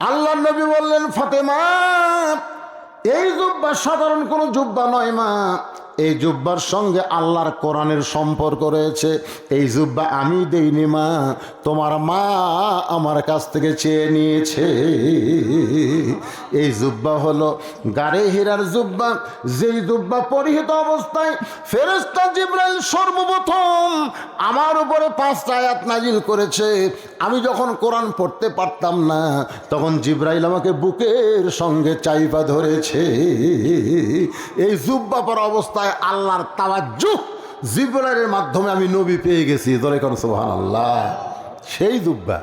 আল্লাহ নবী বললেন ফাতেমা এই জুব্বা সাধারণ কোনো জুব্বা নয় মা। এই জুব্বার সঙ্গে আল্লাহর কোরআনের সম্পর্ক রয়েছে। এই জুব্বা আমি দেইনি মা, তোমার মা আমার কাছ থেকে চেয়ে নিয়েছে। এই জুব্বা হলো গাড়ে হীরার জুব্বা, যেই জুব্বা পরিহিত অবস্থায় ফেরেস্তা জিব্রাইল সর্বপ্রথম আমার উপরে পাঁচটা আয়াত নাজিল করেছে। আমি যখন কোরআন পড়তে পারতাম না, তখন জিব্রাইল আমাকে বুকের সঙ্গে চাইপা ধরেছে। এই জুব্বা পর অবস্থায় আল্লাহর তাওয়াজ্জু জিব্রাইলের মাধ্যমে আমি নবী পেয়ে গেছি। ধরে কোন সোহান আল্লাহ সেই জুব্বা।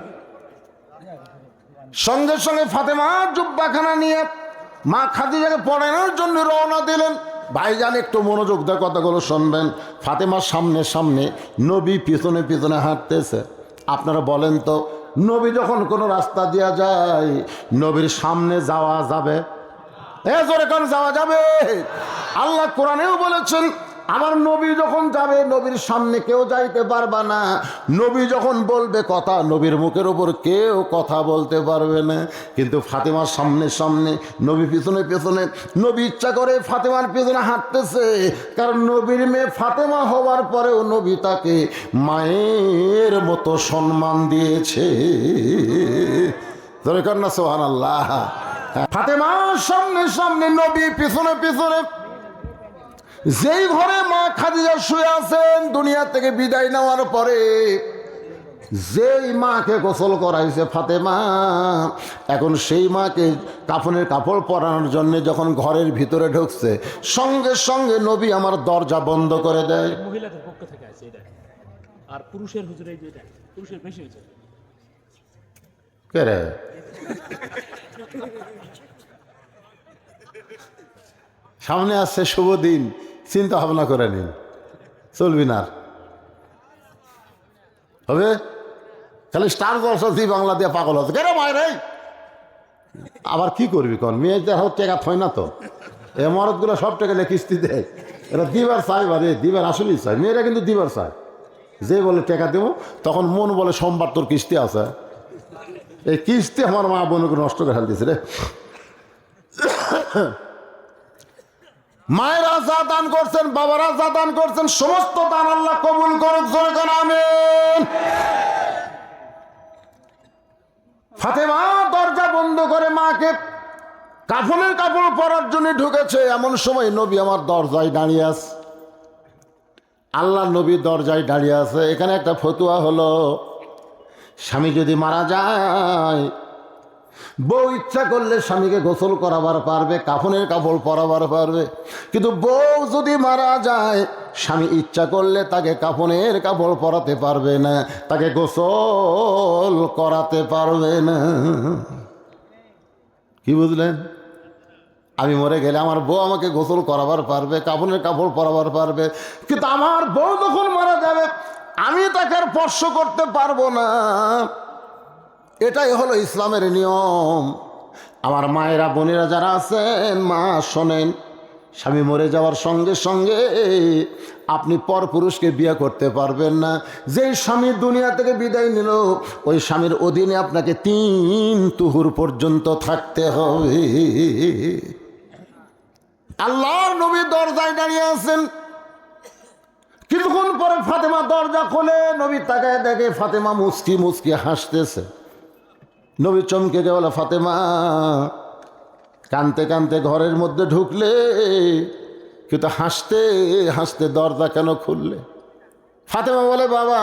সঙ্গে সঙ্গে ফাতেমা জুব্বাখানা নিয়ে মা খাদিজাকে পড়ানোর জন্য রওনা দিলেন। ভাইজান একটু মনোযোগ দিয়ে কথাগুলো শুনবেন। ফাতেমার সামনে সামনে নবী পিছনে পিছনে হাঁটতেছে। আপনারা বলেন তো, নবী যখন কোনো রাস্তা দেওয়া যায়, নবীর সামনে যাওয়া যাবে? এ জোরে কোন যাওয়া যাবে। আল্লাহ কোরআনেও বলেছেন, আমার নবী যখন যাবে, নবীর সামনে কেউ যাইতে পারবা না। নবী যখন বলবে কথা, নবীর মুখের ওপর কেউ কথা বলতে পারবে না। কিন্তু ফাতেমার সামনে সামনে, নবী পিছনে পেছনে, নবী ইচ্ছা করে ফাতেমার পেছনে হাঁটতেছে। কারণ নবীর মেয়ে ফাতেমা হওয়ার পরেও নবী তাকে মায়ের মতো সম্মান দিয়েছে। ধরে কর না সোহান আল্লাহ ফাতেমার সামনে সামনে নবী পিছনে পিছনে। যেই ঘরে মা খাদিজা শুয়ে আছেন দুনিয়া থেকে বিদায় নেওয়ার পরে যেই মাকে গোসল করাইছে ফাতেমা এখন সেই মাকে কাফনের কাপড় পরানোর জন্য যখন ঘরের ভিতরে ঢুকছে সঙ্গে সঙ্গে নবী আমার দরজা বন্ধ করে দেয়। মহিলাদের পক্ষ থেকে আছে এটা আর পুরুষের হুজুরে পুরুষের বেশি হয়েছে কে রে? সামনে আসছে শুভ দিন, চিন্তা ভাবনা করে নিন। চলবি না হবে? খালি স্টার জলসা জি বাংলা দিয়ে পাগল হচ্ছে। কেন মায়ের এই? আবার কি করবি কন? মেয়েদের হাত টেকা থয় না তো। এ মরদগুলো সব টাকা কিস্তি দেয়। এরা দিবার চাই বারে দিবার আসলেই চাই মেয়েরা কিন্তু দিবার চায়। যে বলে টাকা দেবো, তখন মন বলে সোমবার তোর কিস্তি আছে। এই কিস্তি আমার মা বোনকে নষ্ট করে ফেলতেছে রে। মায়েরা যা দান করছেন, বাবারা যা দান করছেন, সমস্ত দান আল্লাহ কবুল করুক, জোরে কোন, আমিন। ফাতেমা দরজা বন্ধ করে মাকে কাফনের কাপড় পরার জন্য ঢুকেছে। এমন সময় নবী আমার দরজায় দাঁড়িয়ে আছে। আল্লাহ নবী দরজায় দাঁড়িয়ে আছে। এখানে একটা ফতুয়া হলো। স্বামী যদি মারা যায়, বউ ইচ্ছা করলে স্বামীকে গোসল করাবার পারবে, কাফনের কাপড় পরাবার পারবে। কিন্তু বউ যদি মারা যায়, স্বামী ইচ্ছা করলে তাকে কাফনের কাপড় পরাতে পারবে না, তাকে গোসল করাতে পারবে না। কি বুঝলেন? আমি মরে গেলে আমার বউ আমাকে গোসল করাবার পারবে কাপড়ের কাপড় পরাবার পারবে। কিন্তু আমার বউ যখন মারা যাবে আমি তাকে আর স্পর্শ করতে পারব না। এটাই হলো ইসলামের নিয়ম। আমার মায়েরা, বোনেরা যারা আছেন, মা শোনেন, স্বামী মরে যাওয়ার সঙ্গে সঙ্গে আপনি পর পুরুষকে বিয়ে করতে পারবেন না। যেই স্বামী দুনিয়া থেকে বিদায় নিল, ওই স্বামীর অধীনে আপনাকে তিন তুহুর পর্যন্ত থাকতে হবে। আল্লাহর নবী দরজায় দাঁড়িয়ে আছেন। কিছুক্ষণ পরে ফাতেমা দরজা খোলে, নবী তাকায় দেখে ফাতেমা মুসকি মুসকি হাসতেছে। নবী চমকে গে বলে, ফাতেমা, কানতে কানতে ঘরের মধ্যে ঢুকলে, কিন্তু হাসতে হাসতে দরজা কেন খুললে? ফাতেমা বলে, বাবা,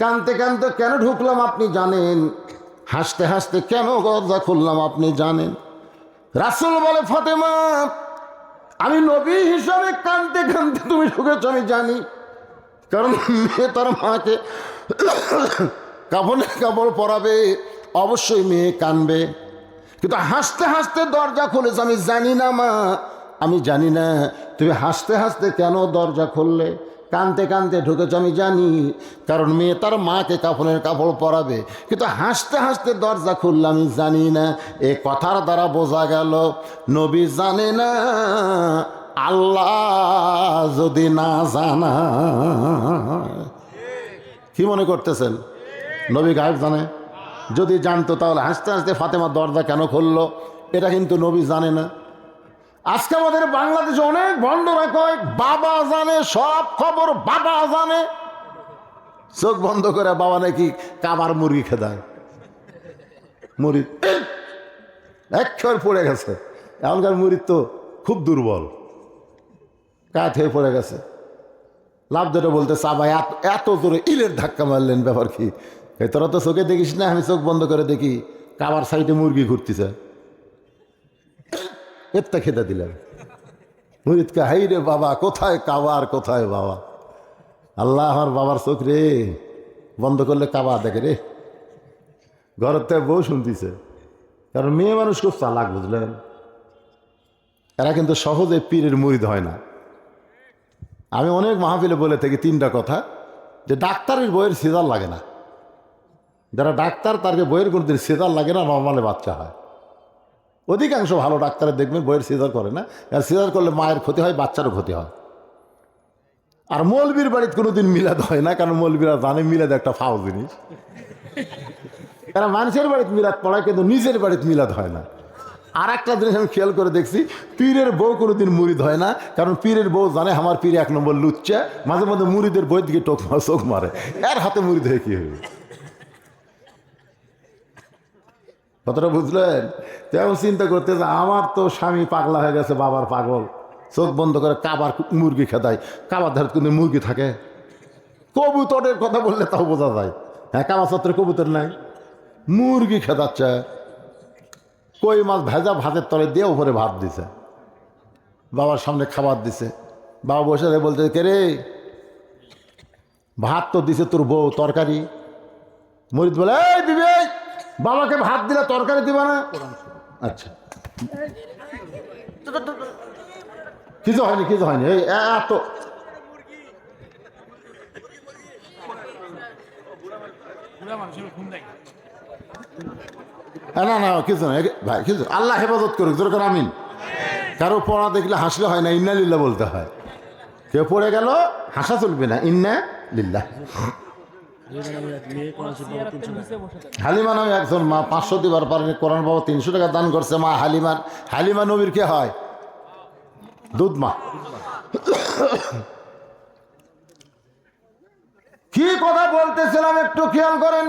কানতে কানতে কেন ঢুকলাম আপনি জানেন? হাসতে হাসতে কেন দরজা খুললাম আপনি জানেন? রাসুল বলে, ফাতেমা আমি নবী হিসাবে কানতে কানতে তুমি ঢুকেছ, আমি জানি। কারণ মেয়ে তার মাকে কাপড়ে কাপড় পরাবে, অবশ্যই মেয়ে কানবে। কিন্তু হাসতে হাসতে দরজা খুলেছ, আমি জানি না মা, আমি জানি না। তুমি হাসতে হাসতে কেন দরজা খুললে? কানতে কানতে ঢুকেছ, আমি জানি, কারণ মেয়ে তার মাকে কাপড়ের কাপড় পরাবে। কিন্তু হাসতে হাসতে দরজা খুললে, আমি জানি না, এ কথার দ্বারা বোঝা গেল, নবী জানে না, আল্লাহ যদি না জানা। কি মনে করতেছেন? নবী গায়েব জানে? যদি জানতো, তাহলে হাসতে হাসতে ফাতেমা দরজা কেন খুললো? এটা কিন্তু নবী জানে না। আজকে আমাদের বাংলাদেশে অনেক ভণ্ডরা কয়, বাবা জানে, সব খবর বাবা জানে। চোখ বন্ধ করে বাবা নাকি কাবার মুরগি খেদায়। মুড়ি একবার পড়ে গেছে। এখনকার মুড়ির তো খুব দুর্বল। কাঠ হয়ে পড়ে গেছে। লাভ ধরে বলতে চাবাই এত জোরে ইলের ধাক্কা মারলেন, ব্যাপার কি? তোরা তো চোখে দেখিস না, আমি চোখ বন্ধ করে দেখি কাবার সাইডে মুরগি ঘুরতেছে। এরটা খেতে দিলাম। মুরিদকে হাই রে বাবা, কোথায় কাবার কোথায় বাবা? আল্লাহ আমার বাবার চোখ রে, বন্ধ করলে কাবা দেখে রে। ঘরের থেকে বউ শুনতেছে। কারণ মেয়ে মানুষ খুব চালাক, বুঝলেন? এরা কিন্তু সহজে পীরের মুরিদ হয় না। আমি অনেক মাহফিলে বলে থাকি তিনটা কথা, যে ডাক্তারের বইয়ের সিজার লাগে না। যারা ডাক্তার, তারকে বইয়ের কোনোদিন সিজার লাগে না, নর্মালে বাচ্চা হয়। অধিকাংশ ভালো ডাক্তারে দেখবেন বইয়ের সিজার করে না। আর সিজার করলে মায়ের ক্ষতি হয়, বাচ্চারও ক্ষতি হয়। আর মৌলবীর বাড়িতে কোনোদিন মিলাদ হয় না, কারণ মৌলবীরা জানে মিলাদ একটা ফাও জিনিস। এরা মানুষের বাড়িতে মিলাদ পড়ায়, কিন্তু নিজের বাড়িতে মিলাদ হয় না। আর একটা জিনিস আমি খেয়াল করে দেখছি, পীরের বউ কোনোদিন মুরিদ হয় না, কারণ পীরের বউ জানে আমার পীর এক নম্বর লুচ্চা, মাঝে মাঝে মুড়িদের বইয়ের দিকে টোক চোখ মারে। এর হাতে মুড়িদ হয়ে কি হবে কথাটা বুঝলেন? তেমন চিন্তা করতে যে আমার তো স্বামী পাগলা হয়ে গেছে, বাবার পাগল। চোখ বন্ধ করে কাবার মুরগি খেদায়। কাবার ধারে কিন্তু মুরগি থাকে। কবুতরের কথা বললে তাও বোঝা যায়। হ্যাঁ কাবা চত্বরে কবুতর নাই। মুরগি খেদাচ্ছে। কই মাছ ভেজা ভাতের তলে দিয়ে উপরে ভাত দিছে। বাবার সামনে খাবার দিছে। বাবা বসে বলতে, কে রে? ভাত তো দিছে তোর বউ, তরকারি? মরিদ বলে, এই বিবেক বাবাকে ভাত দিলে তরকারি দিবা না? আচ্ছা। কিছু হয়নি কিছু হয়নি। এই এত। না না, কিছু না। ভাই, কিছু আল্লাহ হেফাজত করুক যেরকম আমিন। কারও পড়া দেখলে হাসলে হয় না, ইন্না লিল্লা বলতে হয়। কেউ পড়ে গেল, হাসা চলবে না, ইন্না লিল্লা হালিমা নামে একজন মা পাঁচশো দিবার পারেনি, কোরআন বাবা তিনশো টাকা দান করছে মা হালিমার। হালিমা নবীর কে হয়? দুধ মা। কি কথা বলতেছিলাম একটু খেয়াল করেন?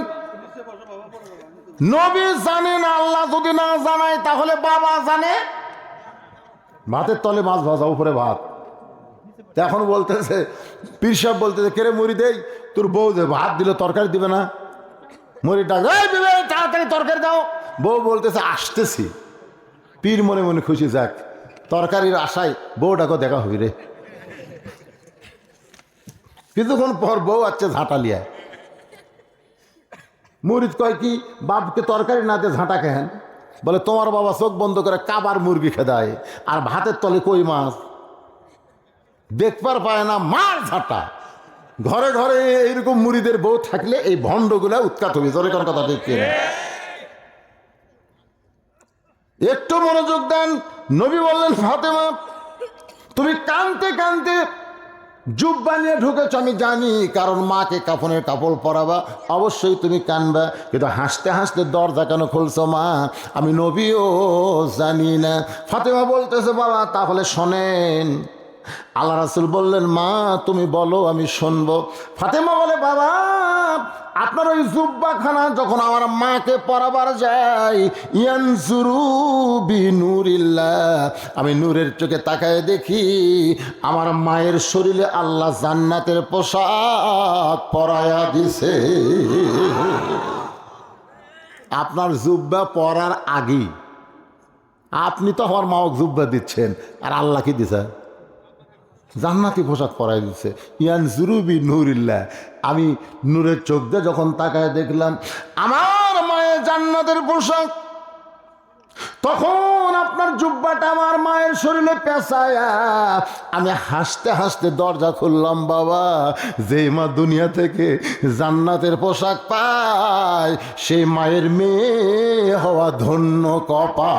নবী জানেন, আল্লাহ যদি না জানায় তাহলে বাবা জানে? ভাতের তলে মাছ ভাজা, উপরে ভাত। তা এখন বলতেছে, পীর সাহেব বলতেছে কেরে মুড়ি দেই? তোর বউ ভাত দিলে, তরকারি দিবে না? মুড়ি ডাক তাড়াতাড়ি তরকারি দাও। বউ বলতেছে, আসতেছি। পীর মনে মনে খুশি, যাক, তরকারির আশায় বউটাকে দেখা হবি রে। কিছুক্ষণ পর বউ আছে ঝাঁটালিয়ায়। মুরিদ কয় কি, বাপকে তরকারি না দিয়ে ঝাঁটা খেন বলে, তোমার বাবা চোখ বন্ধ করে কাবার মুরগি খেদায়, আর ভাতের তলে কই মাছ? দেখবার পায় না মার ঝাঁটা। ঘরে ঘরে এইরকম মুড়িদের বউ থাকলে এই ভণ্ডগুলা উৎকাত হবে জোরে কোন কথা ঠিক একটু মনোযোগ দেন। নবী বললেন, ফাতেমা, তুমি কানতে কানতে জুব্বা বানিয়ে ঢুকেছ, আমি জানি, কারণ মাকে কাফনের কাপড় পরাবা, অবশ্যই তুমি কানবা। কিন্তু হাসতে হাসতে দরজা কেন খুলছো মা? আমি নবীও জানি না। ফাতেমা বলতেছে, বাবা, তাহলে শোনেন আল্লাহ রাসুল বললেন, মা, তুমি বলো, আমি শুনব। ফাতেমা বলে, বাবা, আপনার ওই জুব্বাখানা যখন আমার মাকে পরাবার যাই নূরিল্লাহ আমি নূরের চোখে তাকায় দেখি, আমার মায়ের শরীরে আল্লাহ জান্নাতের পোশাক পরায়া দিছে। আপনার জুব্বা পরার আগেই, আপনি তো আমার মাওক জুব্বা দিচ্ছেন, আর আল্লাহ কি দিছে? জান্নাতি পোশাক পরাই দিচ্ছে ইয়ান জুরুবি নূরিল্লাহ। আমি নূরের চোখ দিয়ে যখন তাকায় দেখলাম, আমার মায়ের জান্নাতের পোশাক। তখন আপনার জুব্বাটা আমার মায়ের শরীরে পেঁচায়া আমি হাসতে হাসতে দরজা খুললাম, বাবা। যে মা দুনিয়া থেকে জান্নাতের পোশাক পায়, সেই মায়ের মেয়ে হওয়া ধন্য কপা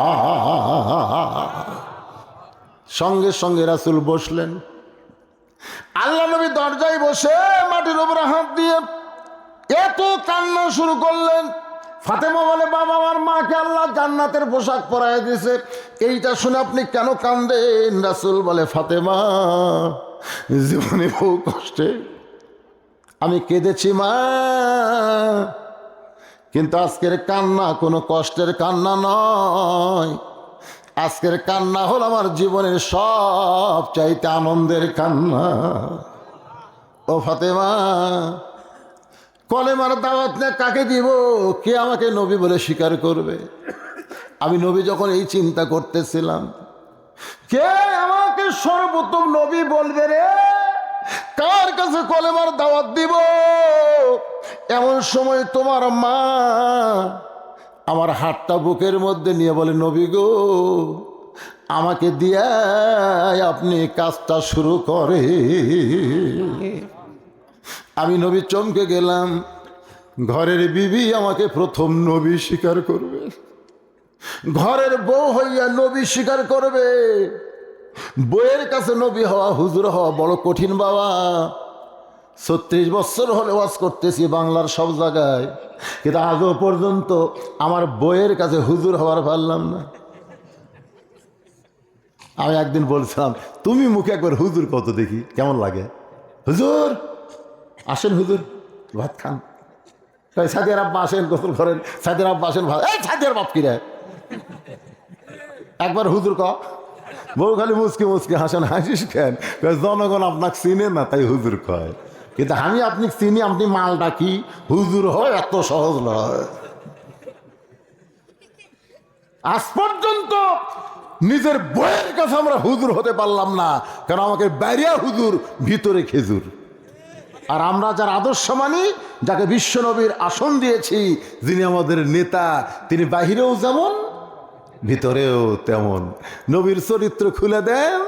সঙ্গে সঙ্গে রাসুল বসলেন। আল্লাহ নবী দরজায় বসে মাটির উপরে হাত দিয়ে এত কান্না শুরু করলেন। ফাতেমা বলে, বাবা, আমার মাকে আল্লাহ জান্নাতের পোশাক পরায় দিয়েছে। এইটা শুনে আপনি কেন কান্দেন? রাসুল বলে, ফাতেমা, জীবনে বহু কষ্টে আমি কেঁদেছি মা, কিন্তু আজকের কান্না কোনো কষ্টের কান্না নয়। আজকের কান্না হল আমার জীবনের সব চাইতে আনন্দের কান্না। ও ফাতেমা, কলেমার দাওয়াত না কাকে দিব? কে আমাকে নবী বলে স্বীকার করবে? আমি নবী যখন এই চিন্তা করতেছিলাম, কে আমাকে সর্বোত্তম নবী বলবে রে? কার কাছে কলেমার দাওয়াত দিব? এমন সময় তোমার মা আমার হাতটা বুকের মধ্যে নিয়ে বলে, নবী গো, আমাকে দিয়ে আপনি কাজটা শুরু করে আমি নবী চমকে গেলাম। ঘরের বিবি আমাকে প্রথম নবী স্বীকার করবে। ঘরের বউ হইয়া নবী স্বীকার করবে। বইয়ের কাছে নবী হওয়া হুজুর হওয়া বড় কঠিন বাবা। ছত্রিশ বছর হলে ওয়াজ করতেছি বাংলার সব জায়গায়, কিন্তু আজও পর্যন্ত আমার বইয়ের কাছে হুজুর হওয়ার পারলাম না। আমি একদিন বলছিলাম, তুমি মুখে একবার হুজুর কত দেখি? কেমন লাগে? হুজুর, আসেন হুজুর, ভাত খান। সাদিয়ার আব্বা আসেন, গোসল করেন। সাদিয়ার আব্বা আসেন, ভাত এই সাদিয়ার বাপ কিরে একবার হুজুর ক। বউ খালি মুসকি মুসকি হাসেন। হাসিস কেন? জনগণ আপনাকে চিনে না, তাই হুজুর কয়। কিন্তু আমি আপনি চিনি, আপনি মালটা কি? হুজুর হয়, এত সহজ নয় আজ পর্যন্ত নিজের বইয়ের কাছে আমরা হুজুর হতে পারলাম না, কারণ আমাকে বাইরিয়া হুজুর, ভিতরে খেজুর। আর আমরা যার আদর্শ মানি যাকে বিশ্বনবীর আসন দিয়েছি, যিনি আমাদের নেতা, তিনি বাহিরেও যেমন, ভিতরেও তেমন। নবীর চরিত্র খুলে দেন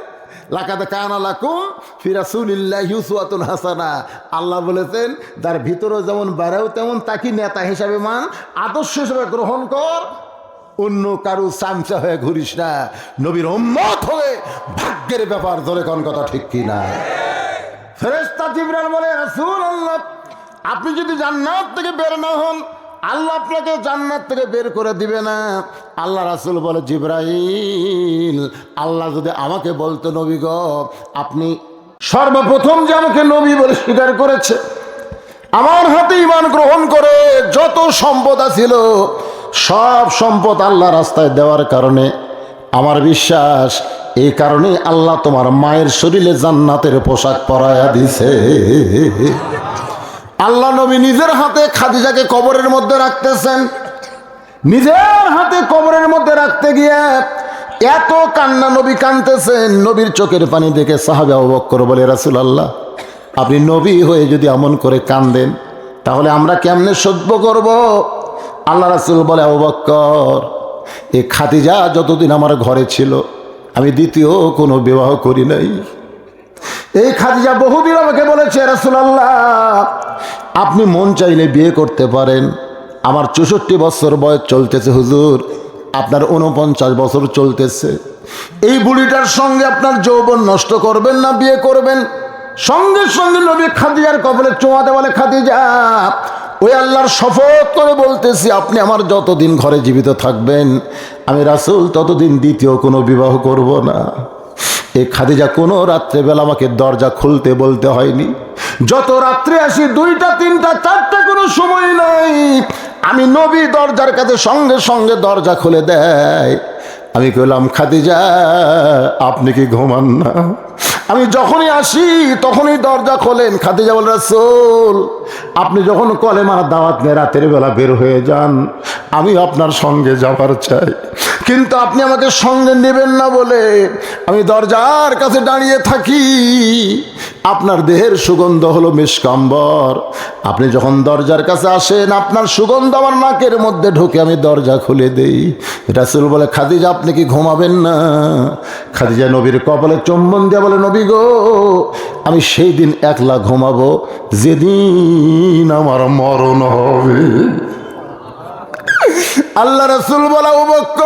লাকাদা কানা লাকুম ফিরাসুলিল্লাহ ইউসুয়াতুল হাসানা। আল্লাহ বলেছেন তার ভিতরেও যেমন বাইরেও তেমন তাকে নেতা হিসাবে মান। আদর্শ হিসেবে গ্রহণ কর। অন্য কারু চামচা হয়ে ঘুরিস না। নবীর উম্মত হয়ে ভাগ্যের ব্যাপার ধরে কোন কথা ঠিক কিনা ফেরেস্তা জিবরাল বলে রাসূল আল্লাহ আপনি যদি জান্নাত থেকে বের না হন আল্লাহ আপনাকে জান্নাত থেকে বের করে দিবে না। আল্লাহ রাসূল বলে, জিব্রাইল, আল্লাহ যদি আমাকে বলতো, নবী আপনি সর্বপ্রথম যে আমাকে নবী বলে স্বীকার করেছে, আমার হাতে ইমান গ্রহণ করে যত সম্পদ ছিল সব সম্পদ আল্লাহ রাস্তায় দেওয়ার কারণে আমার বিশ্বাস, এই কারণে আল্লাহ তোমার মায়ের শরীরে জান্নাতের পোশাক পরায়া দিছে। আল্লাহ নবী নিজের হাতে খাদিজাকে কবরের মধ্যে রাখতেছেন। নিজের হাতে কবরের মধ্যে রাখতে গিয়ে এত কান্না নবী কানতেছেন নবীর চোখের পানি দেখে সাহাবে অবক্কর বলে রাসুল আল্লাহ আপনি নবী হয়ে যদি এমন করে কান্দেন, তাহলে আমরা কেমনে সহ্য করব? আল্লাহ রাসুল বলে অবক্কর এ খাদিজা যতদিন আমার ঘরে ছিল, আমি দ্বিতীয় কোনো বিবাহ করি নাই। এই খাদিজা বহুদিন আমাকে বলেছে রাসুলাল্লাহ আপনি মন চাইলে বিয়ে করতে পারেন। আমার চৌষট্টি বছর বয়স চলতেছে, হুজুর। আপনার উনপঞ্চাশ বছর চলতেছে। এই বুড়িটার সঙ্গে আপনার যৌবন নষ্ট করবেন না, বিয়ে করবেন। সঙ্গে সঙ্গে নবী খাদিজার কবলে চোয়াতে বলে, খাদিজা, ওই আল্লাহর শপথ করে বলতেছি, আপনি আমার যতদিন ঘরে জীবিত থাকবেন, আমি রাসুল ততদিন দ্বিতীয় কোনো বিবাহ করব না। এই খাদিজা কোনো রাত্রেবেলা আমাকে দরজা খুলতে বলতে হয়নি। যত রাত্রে আসি, দুইটা, তিনটা, চারটা কোনো সময় নাই। আমি নবী দরজার কাছে সঙ্গে সঙ্গে দরজা খুলে দেয়। আমি কইলাম, খাদিজা, আপনি কি ঘুমান না? আমি যখনই আসি, তখনই দরজা খোলেন। খাদিজা বল, রাসূল, আপনি যখন কলেমার দাওয়াত নিয়ে রাতের বেলা বের হয়ে যান, আমি আপনার সঙ্গে যাবার চাই। কিন্তু আপনি আমাকে সঙ্গে নেবেন না বলে আমি দরজার কাছে দাঁড়িয়ে থাকি। আপনার দেহের সুগন্ধ হলো মিসকাম্বর আপনি যখন দরজার কাছে আসেন, আপনার সুগন্ধ আমার নাকের মধ্যে ঢুকে আমি দরজা খুলে দেই। রাসুল বলে, খাদিজা, আপনি কি ঘুমাবেন না? খাদিজা নবীর কপালে চুম্বন দিয়ে বলে, নবী গো, আমি সেই দিন একলা ঘুমাবো, যেদিন আমার মরণ হবে। আল্লাহ রসুল বলা উবক্ক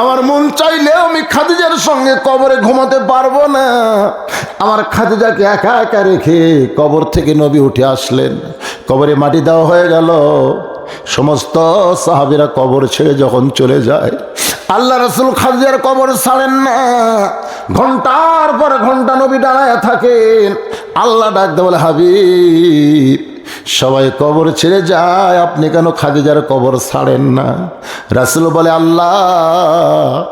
আমার মন চাইলেও আমি খাদিজার সঙ্গে কবরে ঘুমাতে পারব না। আমার খাদিজাকে একা একা রেখে কবর থেকে নবী উঠে আসলেন। কবরে মাটি দেওয়া হয়ে গেল। সমস্ত সাহাবিরা কবর ছেড়ে যখন চলে যায়, আল্লাহ রসুল খাদিজার কবর ছাড়েন না। ঘণ্টার পর ঘণ্টা নবী দাঁড়ায় থাকেন। আল্লাহ ডাকতে বলে, হাবিব সবাই কবর ছেড়ে যায়। আপনি কেন খাদিজার কবর ছাড়েন না? রাসুল বলে, আল্লাহ,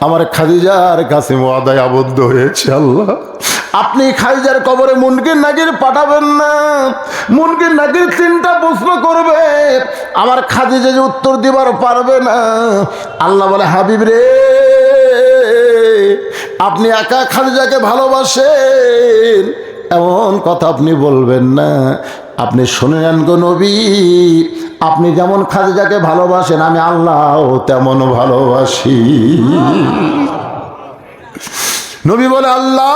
আমার খাদিজার কাছে ওয়াদায় আবদ্ধ হয়েছে আল্লাহ। আপনি খাদিজার কবরে মুনকির নাগির পাঠাবেন না। মুনকির নাগির তিনটা প্রশ্ন করবে। আমার খাদিজা যে উত্তর দিবার পারবে না। আল্লাহ বলে, হাবিব রে, আপনি একা খাদিজাকে ভালোবাসেন। এমন কথা আপনি বলবেন না। আপনি শুনে নেন গো নবী আপনি যেমন খাদিজাকে ভালোবাসেন আমি আল্লাহ তেমন ভালোবাসি। নবী বলে আল্লাহ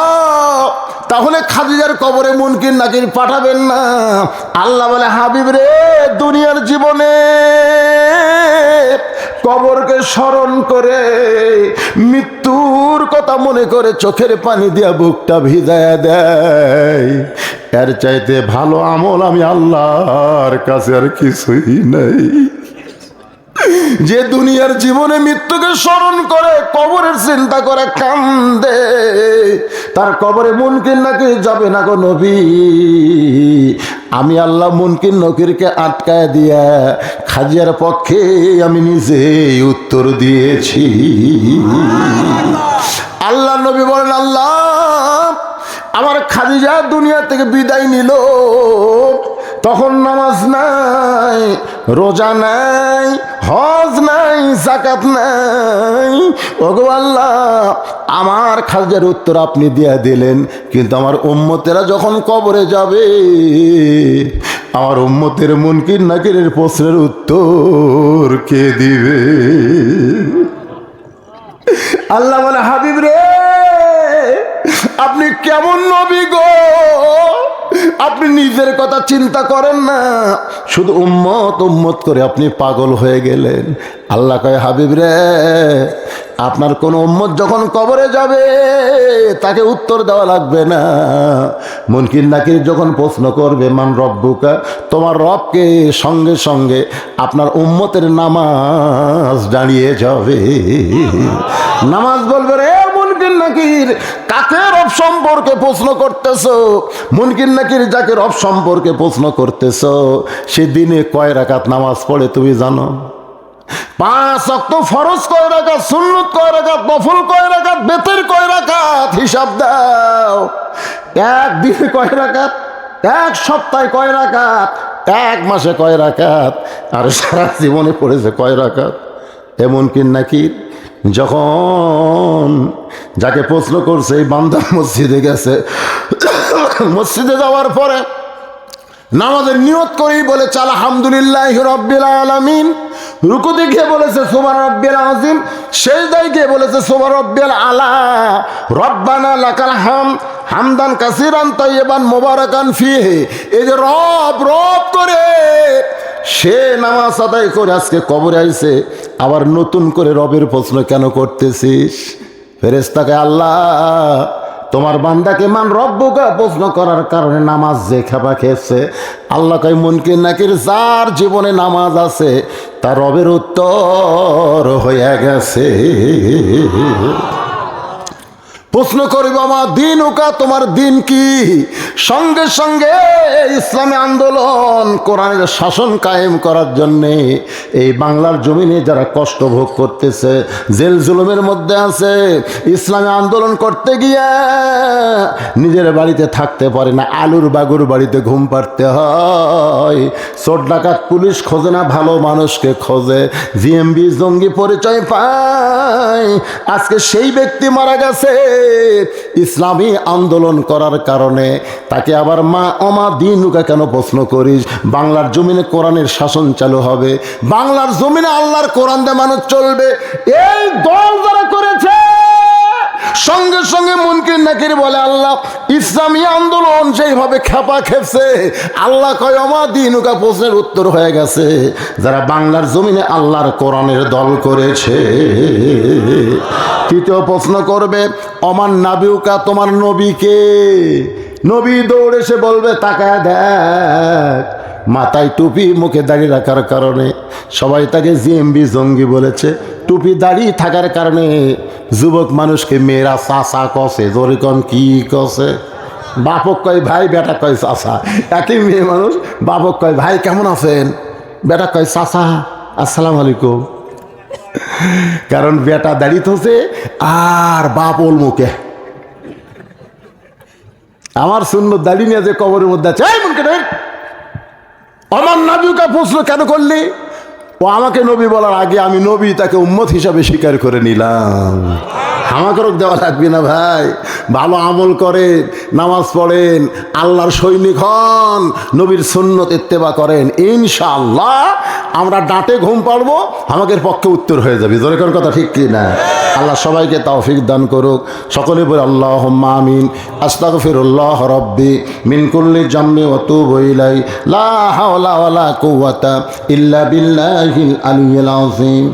তাহলে খাদিজার কবরে মুনকির নাকির পাঠাবেন না। আল্লাহ বলে, হাবিব রে, দুনিয়ার জীবনে কবরকে স্মরণ করে মৃত্যুর কথা মনে করে চোখের পানি দিয়া বুকটা ভিজায় দেয়। এর চাইতে ভালো আমল আমি আল্লাহর কাছে আর কিছুই নাই। যে দুনিয়ার জীবনে মৃত্যুকে স্মরণ করে, কবরের চিন্তা করে, কান্দে। তার কবরে মুনকিন নাকি যাবে না গো নবী? আমি আল্লাহ মুনকিন নকিরকে আটকায় দিয়া খাজিয়ার পক্ষে আমি নিজে উত্তর দিয়েছি। আল্লাহ নবী বলেন, আল্লাহ, আমার খাদিজা দুনিয়া থেকে বিদায় নিল। তখন নামাজ নাই, রোজা নাই হজ নাই জাকাত নাই। ওগো আমার খালজার উত্তর আপনি দিয়ে দিলেন, কিন্তু আমার উম্মতেরা যখন কবরে যাবে, আমার উম্মতের মুনকির নাকিরের প্রশ্নের উত্তর কে দিবে? আল্লাহ বলে, হাবিব রে, আপনি কেমন নবী গো? আপনি নিজের কথা চিন্তা করেন না। শুধু উম্মত উম্মত করে আপনি পাগল হয়ে গেলেন। আল্লাহ কয়, হাবিব রে, আপনার কোন উম্মত যখন কবরে যাবে, তাকে উত্তর দেওয়া লাগবে না। মুনকির নাকির যখন প্রশ্ন করবে, মান রব্বুকা, তোমার রবকে সঙ্গে সঙ্গে আপনার উম্মতের নামাজ দাঁড়িয়ে যাবে। নামাজ বলবে রে নাকির কাকে রব সম্পর্কে প্রশ্ন করতেছো? মুনকির নাকির যাকে রব সম্পর্কে প্রশ্ন করতেছো? সে দিনে কয় রাকাত নামাজ পড়ে তুমি জানো? পাঁচ অক্ট ফরজ কয় রাখাত সুন্নত কয় রাখাত নফল কয় রাখাত বেতের কয় রাখাত হিসাব দাও। এক দিনে কয় রাখাত এক সপ্তাহে কয় রাখাত এক মাসে কয় রাখাত আর সারা জীবনে পড়েছে কয় রাখাত এমন কি নাকি যখন যাকে প্রশ্ন করছে, এই বান্দা মসজিদে গেছে। মসজিদে যাওয়ার পরে নামাজের নিয়ত করেই বলেছে, আলহামদুলিল্লাহ রব্বিল আলামিন। রুকুতে গিয়ে বলেছে সোমার রব্বিল আজিম শেষ দায় গিয়ে বলেছে সোমার রব্বিল আলা। রব্বানা লাকাল হাম হামদান কাসিরান তাইয়েবান মোবারকান ফিহে। এই যে রব রব করে সে নামাজ আদায় করে আজকে কবরে আইছে, আবার নতুন করে রবের প্রশ্ন, কেন করতেছিস? ফেরেস্তাকে আল্লাহ, তোমার বান্দাকে মান রব্বকা প্রশ্ন করার কারণে নামাজ যে খাবা খেয়েছে। আল্লাহ কই মনকে নাকির যার জীবনে নামাজ আছে, তার রবের উত্তর হয়ে গেছে। প্রশ্ন করি বাবা দিন ওকা তোমার দিন কি? সঙ্গে সঙ্গে ইসলামী আন্দোলন, কোরআনের শাসন কায়েম করার জন্যে এই বাংলার জমিনে যারা কষ্ট ভোগ করতেছে, জেল জুলুমের মধ্যে আছে, ইসলামী আন্দোলন করতে গিয়ে নিজের বাড়িতে থাকতে পারে না, আলুর বাগুর বাড়িতে ঘুম পাড়তে হয়। চোর ডাকাত পুলিশ খোঁজে না, ভালো মানুষকে খোঁজে। জিএমবি জঙ্গি পরিচয় পায়। আজকে সেই ব্যক্তি মারা গেছে। ইসলামী আন্দোলন করার কারণে তাকে আবার মা অমা দিনুকা কেন প্রশ্ন করিস? বাংলার জমিনে কোরআনের শাসন চালু হবে। বাংলার জমিনে আল্লাহর কোরআন দিয়ে মানুষ চলবে। এই দল যারা করেছে সঙ্গে সঙ্গে মুনকির নাকির বলে, আল্লাহ, ইসলামী আন্দোলন সেইভাবে খেপা খেপছে। আল্লাহ কয় দিনুকা প্রশ্নের উত্তর হয়ে গেছে। যারা বাংলার জমিনে আল্লাহর কোরআনের দল করেছে, তৃতীয় প্রশ্ন করবে অমান নাবিউকা তোমার নবীকে? নবী দৌড়ে সে বলবে, তাকায় দেখ। মাথায় টুপি, মুখে দাঁড়িয়ে রাখার কারণে। সবাই তাকে জিএমবি জঙ্গি বলেছে। টুপি দাঁড়িয়ে থাকার কারণে যুবক মানুষকে মেয়েরা চাষা কষে। জরিকন কি কষে? বাপক কয়, ভাই, বেটা কয় চাষা একই মেয়ে মানুষ, বাপক কয়, ভাই, কেমন আছেন? বেটা কয় চাষা আসসালাম আলাইকুম। কারণ বেটা দাঁড়িয়ে আর বাপ ওল মুখে। আমার শূন্য দাঁড়িয়ে নিয়ে যে কবরের মধ্যে আছে, "এই মুনকে ধর। আমার নবীকে প্রশ্ন কেন করলি? ও আমাকে নবী বলার আগে আমি নবী তাকে উম্মত হিসাবে স্বীকার করে নিলাম। আমাকে রোগ দেওয়া লাগবে না ভাই। ভালো আমল করেন, নামাজ পড়েন, আল্লাহর সৈনিক হন, নবীর সুন্নত ইত্তেবা করেন, ইনশাআল্লাহ আমরা ডাঁটে ঘুম পারব আমাদের পক্ষে উত্তর হয়ে যাবে। জোরে কথা ঠিক কি না আল্লাহ সবাইকে তৌফিক দান করুক। সকলে বলে আল্লাহ আমিন। আস্তাগফিরুল্লাহ রব্বি মিন কুল্লি জাম্মি ওয়া তুবু লা ইল্লা বিল্লাহিল আলিয়্যিল আযীম।